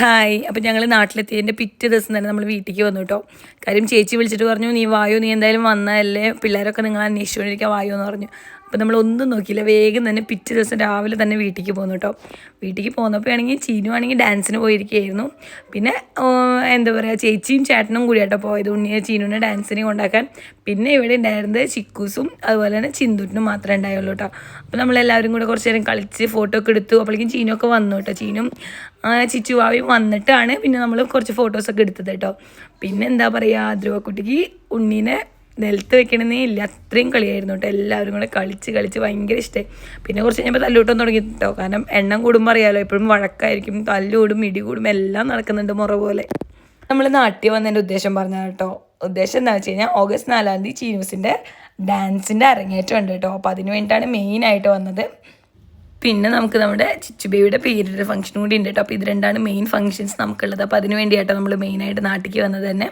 Hi. അപ്പം ഞങ്ങൾ നാട്ടിലെത്തിയതിന്റെ പിറ്റേ ദിവസം തന്നെ നമ്മൾ വീട്ടിലേക്ക് വന്നു കേട്ടോ കാര്യം ചേച്ചി വിളിച്ചിട്ട് പറഞ്ഞു നീ വായു? നീ എന്തായാലും വന്നതല്ലേ? പിള്ളേരൊക്കെ നിങ്ങൾ അന്വേഷിച്ചുകൊണ്ടിരിക്കുക വായു? എന്ന് പറഞ്ഞു. അപ്പം നമ്മൾ ഒന്നും നോക്കിയില്ല. വേഗം തന്നെ പിറ്റേ ദിവസം രാവിലെ തന്നെ വീട്ടിലേക്ക് പോന്നു കേട്ടോ വീട്ടിലേക്ക് പോന്നപ്പോൾ ആണെങ്കിൽ ചീനു ആണെങ്കിൽ ഡാൻസിന് പോയിരിക്കുകയായിരുന്നു. പിന്നെ എന്താ പറയുക ചേച്ചിയും ചേട്ടനും കൂടി കേട്ടോ പോയത്. ഉണ്ണിയെ ചീനുവിനെ ഡാൻസിന് കൊണ്ടാക്കാൻ. പിന്നെ ഇവിടെ ഉണ്ടായിരുന്നത് ചിക്കൂസും അതുപോലെ തന്നെ ചിന്തുട്ടിനും മാത്രമേ ഉണ്ടായുള്ളൂ കേട്ടോ അപ്പോൾ നമ്മളെല്ലാവരും കൂടെ കുറച്ച് നേരം കളിച്ച് ഫോട്ടോ ഒക്കെ എടുത്തു. അപ്പോഴേക്കും ചീനൊക്കെ വന്നു കേട്ടോ ചീനും ചിച്ചുവാവിയും വന്നിട്ടാണ് പിന്നെ നമ്മൾ കുറച്ച് ഫോട്ടോസൊക്കെ എടുത്തത് കേട്ടോ പിന്നെ എന്താ പറയുക ധ്രുവക്കുട്ടിക്ക് ഉണ്ണീനെ നിലത്ത് വെക്കണമെന്നേ ഇല്ല. അത്രയും കളിയായിരുന്നു കേട്ടോ എല്ലാവരും കൂടെ കളിച്ച് കളിച്ച് ഭയങ്കര ഇഷ്ടമായി പിന്നെ കുറച്ച് കഴിഞ്ഞപ്പോൾ തല്ലൂട്ടം തുടങ്ങി കേട്ടോ കാരണം എണ്ണം കൂടുമ്പോൾ അറിയാലോ എപ്പോഴും വഴക്കായിരിക്കും. തല്ലുകൂടും ഇടികൂടും എല്ലാം നടക്കുന്നുണ്ട് മുറ പോലെ. നമ്മൾ നാട്ടിൽ വന്നതിന്റെ ഉദ്ദേശം പറഞ്ഞാൽ കേട്ടോ ഉദ്ദേശം എന്താ വെച്ച് കഴിഞ്ഞാൽ ഓഗസ്റ്റ് നാലാം തീയതി ചീനൂസിന്റെ ഡാൻസിന്റെ അരങ്ങേറ്റം ഉണ്ട് കേട്ടോ അപ്പോൾ അതിന് വേണ്ടിയിട്ടാണ് മെയിനായിട്ട് വന്നത്. പിന്നെ നമുക്ക് നമ്മുടെ ചിച്ചുബേബിയുടെ പേരിന്റെ ഫംഗ്ഷൻ കൂടി ഉണ്ട് കേട്ടോ അപ്പോൾ ഇത് രണ്ടാണ് മെയിൻ ഫംഗ്ഷൻസ് നമുക്കുള്ളത്. അപ്പോൾ അതിന് വേണ്ടിയിട്ടാണ് നമ്മൾ മെയിനായിട്ട് നാട്ടിലേക്ക് വന്നത് തന്നെ.